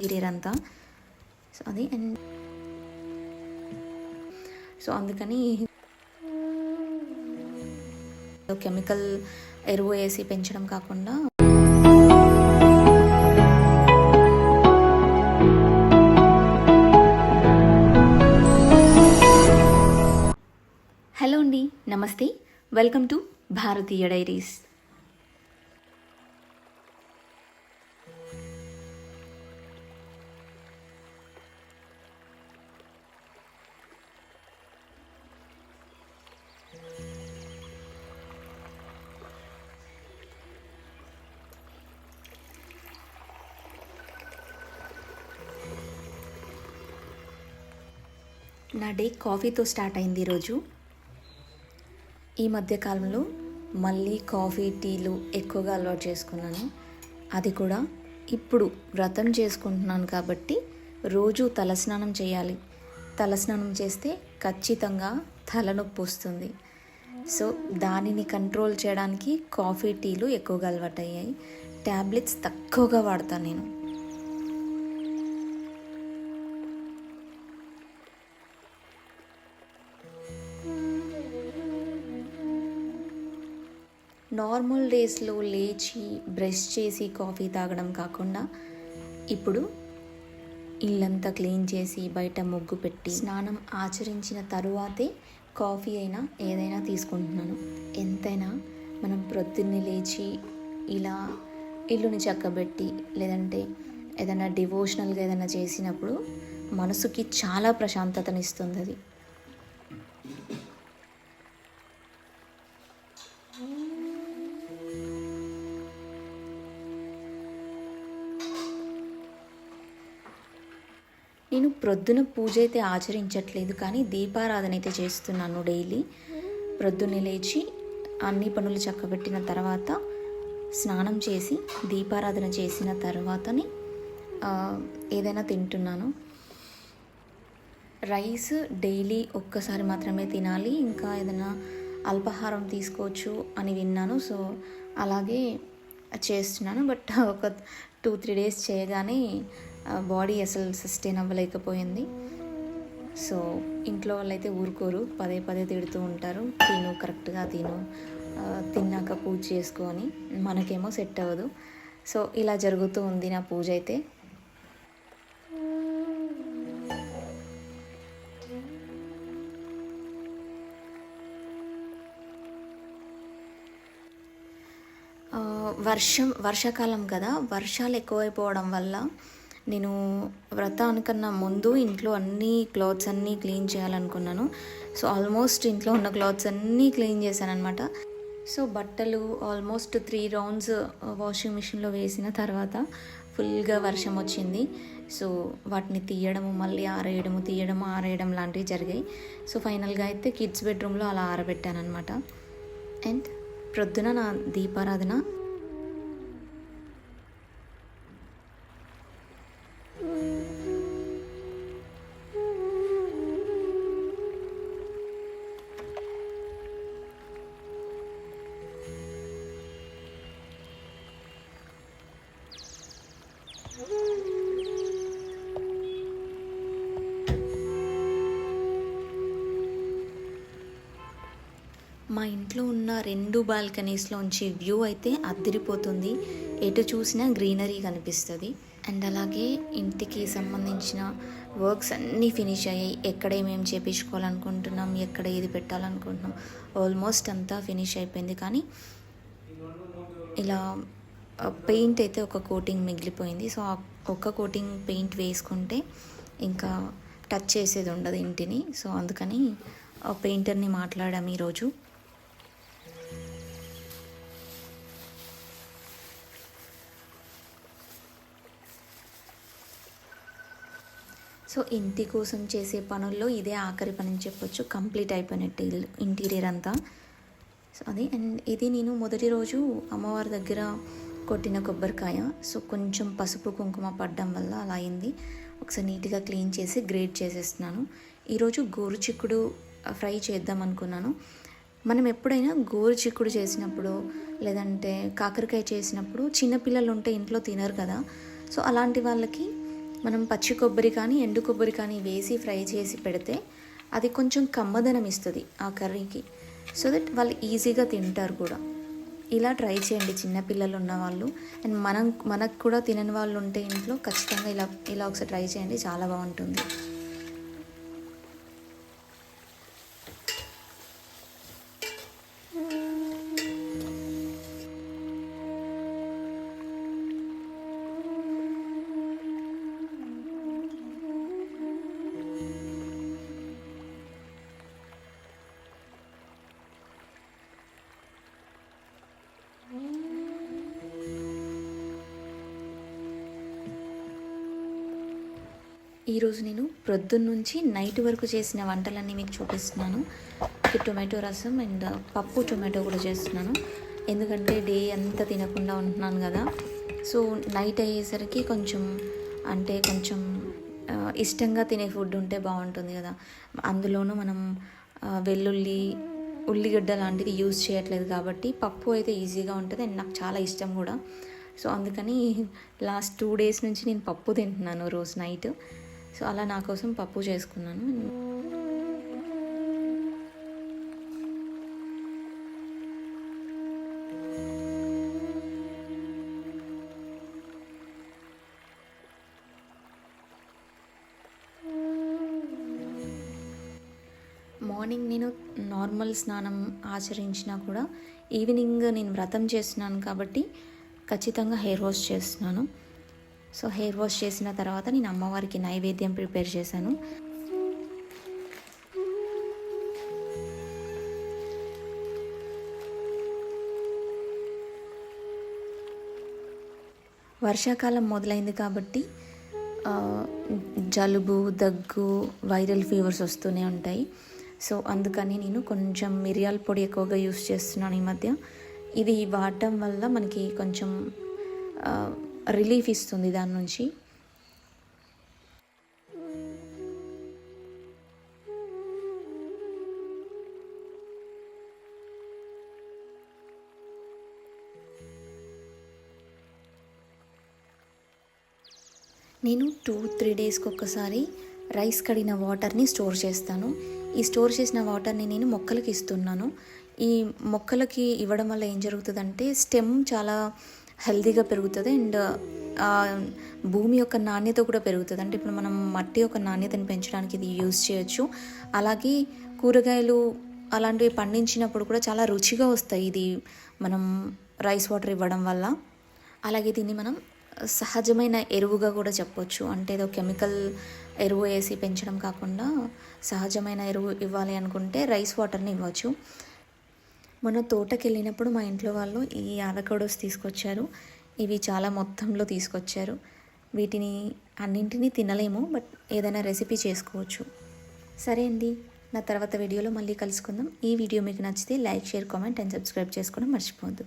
Interior అంతా so అది and so అందుకని కెమికల్ ఎరువు వేసి పెంచడం కాకుండా హలో అండి నమస్తే. వెల్కమ్ టు భారతీయ డైరీస్ నా డే కాఫీతో స్టార్ట్ అయింది ఈరోజు ఈ మధ్యకాలంలో మళ్ళీ కాఫీ టీలు ఎక్కువగా అలవాటు చేసుకున్నాను. అది కూడా ఇప్పుడు వ్రతం చేసుకుంటున్నాను కాబట్టి రోజు తలస్నానం చేయాలి. తలస్నానం చేస్తే ఖచ్చితంగా తలనొప్పి వస్తుంది. సో దానిని కంట్రోల్ చేయడానికి కాఫీ టీలు ఎక్కువగా అలవాటు అయ్యాయి. ట్యాబ్లెట్స్ తక్కువగా వాడతాను నేను. నార్మల్ డేస్లో లేచి బ్రష్ చేసి కాఫీ తాగడం కాకుండా ఇప్పుడు ఇల్లంతా క్లీన్ చేసి బయట ముగ్గు పెట్టి స్నానం ఆచరించిన తరువాతే కాఫీ అయినా ఏదైనా తీసుకుంటున్నాను. ఎంతైనా మనం ప్రొద్దున్నే లేచి ఇలా ఇల్లుని చక్కబెట్టి లేదంటే ఏదైనా డివోషనల్గా ఏదైనా చేసినప్పుడు మనసుకి చాలా ప్రశాంతతనిస్తుంది అది. నేను ప్రొద్దున పూజ అయితే ఆచరించట్లేదు కానీ దీపారాధన అయితే చేస్తున్నాను డైలీ. ప్రొద్దున్నే లేచి అన్ని పనులు చక్కబెట్టిన తర్వాత స్నానం చేసి దీపారాధన చేసిన తర్వాతనే ఏదైనా తింటున్నాను. రైస్ డైలీ ఒక్కసారి మాత్రమే తినాలి ఇంకా ఏదైనా అల్పాహారం తీసుకోవచ్చు అని విన్నాను. సో అలాగే చేస్తున్నాను బట్ ఒక టూ త్రీ డేస్ చేయగానే బాడీ అసలు సస్టైన్ అవ్వలేకపోయింది. సో ఇంట్లో వాళ్ళైతే ఊరుకోరు. పదే పదే తిడుతూ ఉంటారు. తిను కరెక్ట్గా తిను. తిన్నాక పూజ చేసుకొని మనకేమో సెట్ అవ్వదు. సో ఇలా జరుగుతూ ఉంది నా పూజ అయితే. వర్షం వర్షాకాలం కదా. వర్షాలు ఎక్కువైపోవడం వల్ల నేను వ్రతానికన్నా ముందు ఇంట్లో అన్ని క్లాత్స్ అన్నీ క్లీన్ చేయాలనుకున్నాను. సో ఆల్మోస్ట్ ఇంట్లో ఉన్న క్లాత్స్ అన్నీ క్లీన్ చేశాను అనమాట సో బట్టలు ఆల్మోస్ట్ త్రీ రౌండ్స్ వాషింగ్ మిషన్లో వేసిన తర్వాత ఫుల్గా వర్షం వచ్చింది. సో వాటిని తీయడము మళ్ళీ ఆరేయడము తీయడము ఆరేయడం లాంటివి జరిగాయి. సో ఫైనల్గా అయితే కిడ్స్ బెడ్రూమ్లో అలా ఆరబెట్టాను అనమాట అండ్ ప్రొద్దున నా దీపారాధన మా ఇంట్లో ఉన్న రెండు బాల్కనీస్లోంచి వ్యూ అయితే అద్దరిపోతుంది. ఎటు చూసినా గ్రీనరీ కనిపిస్తుంది. అండ్ అలాగే ఇంటికి సంబంధించిన వర్క్స్ అన్నీ ఫినిష్ అయ్యాయి. ఎక్కడ ఏమేమి చేపించుకోవాలనుకుంటున్నాం ఎక్కడ ఏది పెట్టాలనుకుంటున్నాం ఆల్మోస్ట్ అంతా ఫినిష్ అయిపోయింది. కానీ ఇలా పెయింట్ అయితే ఒక కోటింగ్ మిగిలిపోయింది. సో ఆ ఒక్క కోటింగ్ పెయింట్ వేసుకుంటే ఇంకా టచ్ చేసేది ఉండదు ఇంటిని. సో అందుకని ఆ పెయింటర్ని మాట్లాడాము ఈరోజు. సో ఇంటి కోసం చేసే పనుల్లో ఇదే ఆఖరి పని అని చెప్పొచ్చు. కంప్లీట్ అయిపోయినట్టు ఇంటీరియర్ అంతా. సో అది. అండ్ ఇది నేను మొదటి రోజు అమ్మవారి దగ్గర కొట్టిన కొబ్బరికాయ. సో కొంచెం పసుపు కుంకుమ పడడం వల్ల అలా అయింది. ఒకసారి నీట్గా క్లీన్ చేసి గ్రేట్ చేసేస్తున్నాను. ఈరోజు గోరు చిక్కుడు ఫ్రై చేద్దాం అనుకున్నాను. మనం ఎప్పుడైనా గోరు చిక్కుడు చేసినప్పుడు లేదంటే కాకరకాయ చేసినప్పుడు చిన్నపిల్లలు ఉంటే ఇంట్లో తినరు కదా. సో అలాంటి వాళ్ళకి మనం పచ్చి కొబ్బరి కానీ ఎండు కొబ్బరి కానీ వేసి ఫ్రై చేసి పెడితే అది కొంచెం కమ్మదనం ఇస్తుంది ఆ కర్రీకి. సో దట్ వాళ్ళు ఈజీగా తింటారు కూడా. ఇలా ట్రై చేయండి చిన్నపిల్లలు ఉన్నవాళ్ళు అండ్ మనం మనకు కూడా తినని వాళ్ళు ఉంటే ఇంట్లో ఖచ్చితంగా ఇలా ఇలా ఒకసారి ట్రై చేయండి. చాలా బాగుంటుంది. ఈరోజు నేను ప్రొద్దున్న నుంచి నైట్ వరకు చేసిన వంటలన్నీ మీకు చూపిస్తున్నాను. టొమాటో రసం అండ్ పప్పు టొమాటో కూడా చేస్తున్నాను. ఎందుకంటే డే అంతా తినకుండా ఉంటున్నాను కదా. సో నైట్ అయ్యేసరికి కొంచెం అంటే కొంచెం ఇష్టంగా తినే ఫుడ్ ఉంటే బాగుంటుంది కదా. అందులోనూ మనం వెల్లుల్లి ఉల్లిగడ్డ లాంటిది యూజ్ చేయట్లేదు కాబట్టి పప్పు అయితే ఈజీగా ఉంటుంది అండ్ నాకు చాలా ఇష్టం కూడా. సో అందుకని లాస్ట్ టూ డేస్ నుంచి నేను పప్పు తింటున్నాను రోజు నైట్. సో అలా నా కోసం పప్పు చేసుకున్నాను. మార్నింగ్ నేను నార్మల్ స్నానం ఆచరించినా కూడా ఈవినింగ్ నేను వ్రతం చేస్తున్నాను కాబట్టి ఖచ్చితంగా హెయిర్ వాష్ చేస్తున్నాను. సో హెయిర్ వాష్ చేసిన తర్వాత నేను అమ్మవారికి నైవేద్యం ప్రిపేర్ చేశాను. వర్షాకాలం మొదలైంది కాబట్టి జలుబు దగ్గు వైరల్ ఫీవర్స్ వస్తూనే ఉంటాయి. సో అందుకని నేను కొంచెం మిరియాల పొడి ఎక్కువగా యూస్ చేస్తున్నాను ఈ మధ్య. ఇది వాడటం వల్ల మనకి కొంచెం రిలీఫ్ ఇస్తుంది దాని నుంచి. నేను టూ త్రీ డేస్కి ఒక్కసారి రైస్ కడిగిన వాటర్ని స్టోర్ చేస్తాను. ఈ స్టోర్ చేసిన వాటర్ని నేను మొక్కలకి ఇస్తున్నాను. ఈ మొక్కలకి ఇవ్వడం వల్ల ఏం జరుగుతుందంటే స్టెమ్ చాలా హెల్తీగా పెరుగుతుంది అండ్ భూమి యొక్క నాణ్యత కూడా పెరుగుతుంది. అంటే ఇప్పుడు మనం మట్టి యొక్క నాణ్యతను పెంచడానికి ఇది యూజ్ చేయొచ్చు. అలాగే కూరగాయలు అలాంటివి పండించినప్పుడు కూడా చాలా రుచిగా వస్తాయి ఇది మనం రైస్ వాటర్ ఇవ్వడం వల్ల. అలాగే దీన్ని మనం సహజమైన ఎరువుగా కూడా చెప్పొచ్చు. అంటే ఏదో కెమికల్ ఎరువు వేసి పెంచడం కాకుండా సహజమైన ఎరువు ఇవ్వాలి అనుకుంటే రైస్ వాటర్ని ఇవ్వచ్చు. మొన్న తోటకి వెళ్ళినప్పుడు మా ఇంట్లో వాళ్ళు ఈ ఆవకాడోస్ తీసుకొచ్చారు. ఇవి చాలా మొత్తంలో తీసుకొచ్చారు. వీటిని అన్నింటినీ తినలేము బట్ ఏదైనా రెసిపీ చేసుకోవచ్చు. సరే అండి నా తర్వాత వీడియోలో మళ్ళీ కలుసుకుందాం. ఈ వీడియో మీకు నచ్చితే like share comment and subscribe చేసుకోవడం మర్చిపోవద్దు.